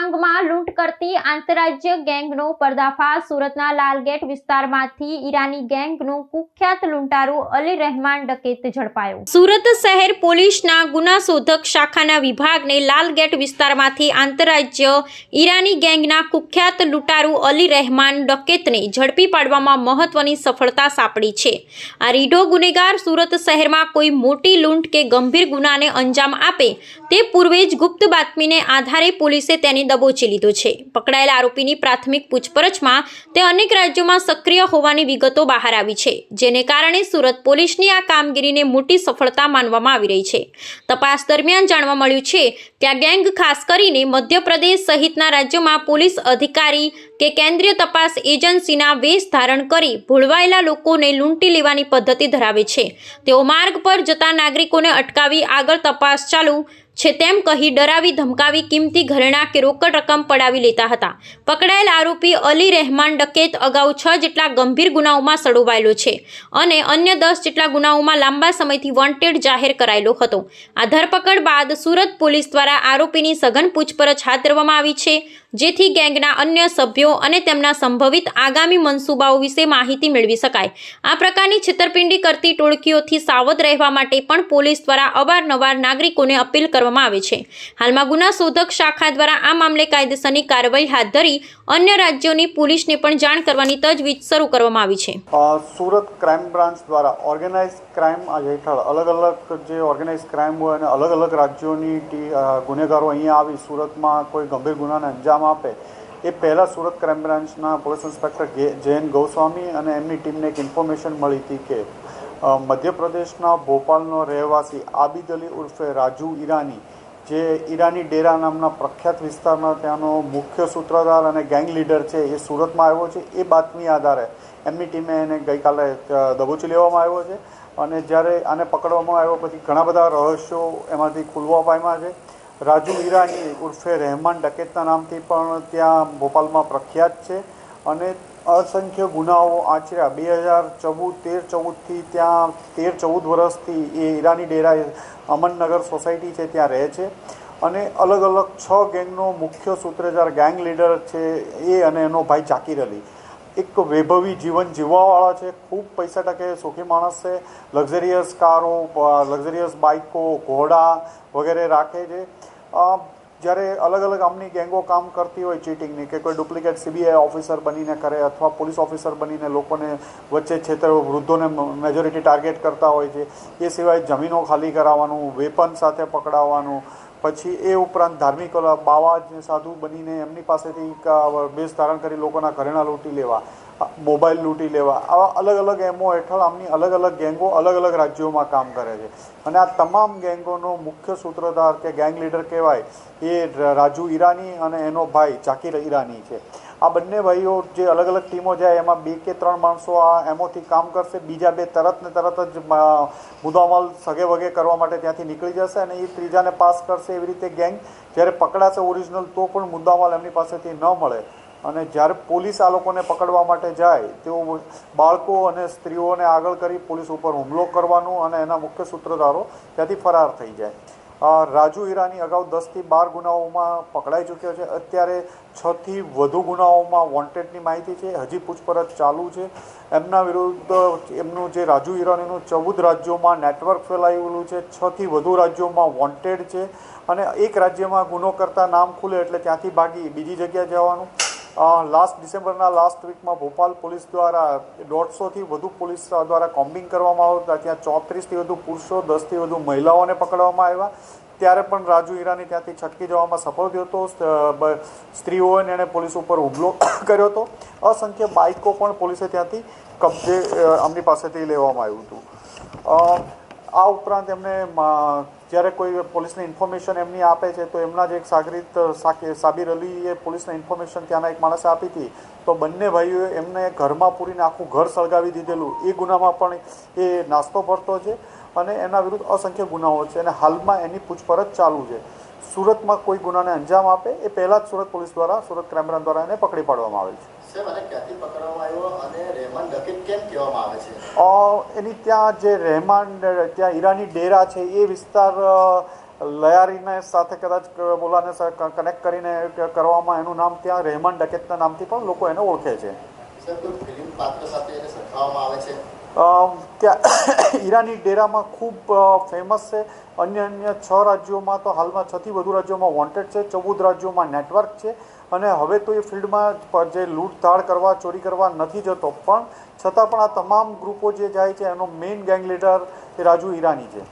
માંગમાં લૂંટ કરતી આંતરરાજ્ય ગેંગનો પર્દાફાશ. સુરતના લાલગેટ વિસ્તારમાંથી ઈરાની ગેંગનું કુખ્યાત લૂંટારો અલી રહેમાન ડકેત ઝડપાયો. સુરત શહેર પોલીસના ગુના શોધક શાખાના વિભાગને લાલગેટ વિસ્તારમાંથી આંતરરાજ્ય ઈરાની ગેંગના કુખ્યાત લૂંટારૂ અલી રહેમાન ડકેતને ઝડપી પાડવામાં મહત્વની સફળતા સાંપડી છે. આ રીઢો ગુનેગાર સુરત શહેરમાં કોઈ મોટી લૂંટ કે ગંભીર ગુનાને અંજામ આપે તે પૂર્વે જ ગુપ્ત બાતમીને આધારે પોલીસે તેને દબોચી લીધો છે. પકડાયેલા આરોપીની પ્રાથમિક પૂછપરછમાં તે અનેક રાજ્યોમાં સક્રિય હોવાની વિગતો બહાર આવી છે, જેને કારણે સુરત પોલીસની આ કામગીરીને મોટી સફળતા માનવામાં આવી રહી છે. તપાસ દરમિયાન જાણવા મળ્યું છે કે આ ગેંગ ખાસ કરીને મધ્યપ્રદેશ સહિતના રાજ્યોમાં પોલીસ અધિકારી કે કેન્દ્રીય તપાસ એજન્સીના વેશ ધારણ કરી ભૂળવાયેલા લોકોને લૂંટી લેવાની પદ્ધતિ ધરાવે છે. તેઓ માર્ગ પર જતા નાગરિકોને અટકાવી આગળ તપાસ ચાલુ છે તેમ કહી ડરાવી ધમકાવી કિંમતી ઘરેણા કે રોકડ રકમ પડાવી લેતા હતા. પકડાયેલ આરોપી અલી રહેમાન ડકેત અગાઉ છ જેટલા ગંભીર ગુનાઓમાં સડોવાયેલો છે અને અન્ય દસ જેટલા ગુનાઓમાં લાંબા સમયથી વોન્ટેડ જાહેર કરાયેલો હતો. આ ધરપકડ બાદ સુરત પોલીસ દ્વારા આરોપીની સઘન પૂછપરછ હાથ ધરવામાં આવી છે. જેથી ગેંગના અન્ય સભ્યો અને તેમના સંભવિત આગામી મનસૂબાઓ વિશે માહિતી મેળવી શકાય. આ પ્રકારની છેતરપિંડી કરતી ટોળકીઓથી સાવધ રહેવા માટે પણ પોલીસ દ્વારા અવારનવાર નાગરિકોને અપીલ કરવામાં આવે છે. હાલમાં ગુના શોધક શાખા દ્વારા આ મામલે કાયદેસરની કાર્યવાહી હાથ ધરી અન્ય રાજ્યોની પોલીસને પણ જાણ કરવાની તજવીજ શરૂ કરવામાં આવી છે. સુરત ક્રાઇમ બ્રાન્ચ દ્વારા ઓર્ગેનાઇઝ ક્રાઇમ હેઠળ અલગ અલગ જે ઓર્ગેનાઇઝ ક્રાઇમ હોય અને અલગ અલગ રાજ્યોની ગુનેગારો અહીંયા આવી સુરતમાં કોઈ ગંભીર ગુનાને અંજામ આપે. એ પહેલાં સુરત ક્રાઇમ બ્રાન્ચના પોલીસ ઇન્સ્પેક્ટર જયંત ગોસ્વામી અને એમની ટીમને એક ઇન્ફોર્મેશન મળી હતી કે મધ્યપ્રદેશના ભોપાલનો રહેવાસી આબિદ અલી ઉર્ફે રાજુ ઈરાની, જે ઈરાની ડેરા નામના પ્રખ્યાત વિસ્તારના ત્યાંનો મુખ્ય સૂત્રધાર અને ગેંગ લીડર છે, એ સુરતમાં આવ્યો છે. એ બાતમી આધારે એમની ટીમે એને ગઈકાલે દબોચી લેવામાં આવ્યો છે. અને જ્યારે આને પકડવામાં આવ્યો, પછી ઘણા બધા રહસ્યો એમાંથી ખુલવા પામ્યા છે. રાજુ ઈરાની ઉર્ફે રહેમાન ડકેતના નામથી પણ ત્યાં ભોપાલમાં પ્રખ્યાત છે અને અસંખ્ય ગુનાઓ આચર્યા. બે હજાર ચૌદ, તેર ચૌદથી ત્યાં, તેર ચૌદ વર્ષથી એ ઈરાની ડેરા અમનનગર સોસાયટી છે ત્યાં રહે છે. અને અલગ અલગ છ ગેંગનો મુખ્ય સૂત્રધાર ગેંગ લીડર છે એ અને એનો ભાઈ જાકીર અલી. એક વૈભવી જીવન જીવવાવાળા છે, ખૂબ પૈસા ટકે સુખી માણસ છે, લક્ઝરિયસ કારો લક્ઝરિયસ બાઇકો, ઘોડા વગેરે રાખે છે. જ્યારે અલગ અલગ આમની ગેંગો કામ કરતી હોય ચીટિંગની કે કોઈ ડુપ્લિકેટ સીબીઆઈ ઓફિસર બનીને કરે અથવા પોલીસ ઓફિસર બનીને લોકોને વચ્ચે છેતર વૃદ્ધોને મેજોરિટી ટાર્ગેટ કરતા હોય છે, એ સિવાય જમીનો ખાલી કરાવવાનું વેપન સાથે પકડાવવાનું પછી એ ઉપરાંત ધાર્મિક બાવા સાધુ બનીને એમની પાસેથી બેઝ ધારણ કરી લોકોના ઘરેણાં લૂંટી લેવા મોબાઈલ લૂંટી લેવા, આવા અલગ અલગ એમો હેઠળ આમની અલગ અલગ ગેંગો અલગ અલગ રાજ્યોમાં કામ કરે છે. અને આ તમામ ગેંગોનો મુખ્ય સૂત્રધાર કે ગેંગ લીડર કહેવાય એ રાજુ ઈરાની અને એનો ભાઈ જાકીર ઈરાની છે. આ બંને ભાઈઓ જે અલગ અલગ ટીમો જાય એમાં બે કે ત્રણ માણસો આ એમોથી કામ કરશે. બીજા બે તરત ને તરત જ મુદ્દામાલ સગે વગે કરવા માટે ત્યાંથી નીકળી જશે અને એ ત્રીજાને પાસ કરશે એવી રીતે ગેંગ. જ્યારે પકડાશે ઓરિજિનલ તો પણ મુદ્દામાલ એમની પાસેથી ન મળે. અને જ્યારે પોલીસ આ લોકોને પકડવા માટે જાય, તેઓ બાળકો અને સ્ત્રીઓને આગળ કરી પોલીસ ઉપર હુમલો કરવાનું અને એના મુખ્ય સૂત્રધારો ત્યાંથી ફરાર થઈ જાય. રાજુ ઈરાની અગાઉ દસથી બાર ગુનાઓમાં પકડાઈ ચૂક્યો છે. અત્યારે છથી વધુ ગુનાઓમાં વોન્ટેડની માહિતી છે. હજી પૂછપરછ ચાલુ છે. એમના વિરુદ્ધ એમનું જે રાજુ ઈરાનીનું ચૌદ રાજ્યોમાં નેટવર્ક ફેલાયેલું છે. છથી વધુ રાજ્યોમાં વોન્ટેડ છે. અને એક રાજ્યમાં ગુનો કરતા નામ ખુલે એટલે ત્યાંથી ભાગી બીજી જગ્યાએ જવાનું. લાસ્ટ ડિસેમ્બરના લાસ્ટ વીકમાં ભોપાલ પોલીસ દ્વારા દોઢસોથી વધુ પોલીસ દ્વારા કોમ્બિંગ કરવામાં આવતા ત્યાં ચોત્રીસથી વધુ પુરુષો દસથી વધુ મહિલાઓને પકડવામાં આવ્યા. ત્યારે પણ રાજુ ઈરાની ત્યાંથી છટકી જવામાં સફળ થયો હતો. સ્ત્રીઓને એણે પોલીસ ઉપર હુમલો કર્યો હતો. અસંખ્ય બાઇકો પણ પોલીસે ત્યાંથી કબજે અ, આમની પાસેથી લેવામાં આવ્યું હતું. આ ઉપરાંત એમને જ્યારે કોઈ પોલીસને ઇન્ફોર્મેશન એમની આપે છે, તો એમના જ એક સાગરીત સાબિર અલીએ પોલીસને ઇન્ફોર્મેશન ત્યાંના એક માણસે આપી હતી. તો બંને ભાઈઓએ એમને ઘરમાં પૂરીને આખું ઘર સળગાવી દીધેલું. એ ગુનામાં પણ એ નાસ્તો ભરતો છે અને એના વિરુદ્ધ અસંખ્ય ગુનાઓ છે અને હાલમાં એની પૂછપરછ ચાલુ છે. સુરતમાં કોઈ ગુનાને અંજામ આપે, એ પહેલાં જ સુરત પોલીસ દ્વારા, સુરત ક્રાઇમ બ્રાન્ચ દ્વારા એને પકડી પાડવામાં આવે છે સાહેબ આને ક્યાંથી પકડવામાં આવ્યો અને રહેમાન એની ત્યાં જે રહેમાન, ત્યાં ઈરાની ડેરા છે, એ વિસ્તાર લયારીને સાથે કદાચ બોલાને કનેક્ટ કરીને કરવામાં એનું નામ ત્યાં રહેમાન ડકેતના નામથી પણ લોકો એને ઓળખે છે. પાત્ર સાથે એને સરખાવવામાં આવે છે? ત્યાં ઈરાની ડેરામાં ખૂબ ફેમસ છે. અન્ય અન્ય છ રાજ્યોમાં તો હાલમાં છથી વધુ રાજ્યોમાં વોન્ટેડ છે, ચૌદ રાજ્યોમાં નેટવર્ક છે. અને હવે તો એ ફિલ્ડમાં જે લૂંટધાળ કરવા, ચોરી કરવા નથી જતો. પણ છતાં પણ આ તમામ ગ્રુપો જે જાય છે, એનો મેઇન ગેંગ લીડર એ રાજુ ઈરાની છે.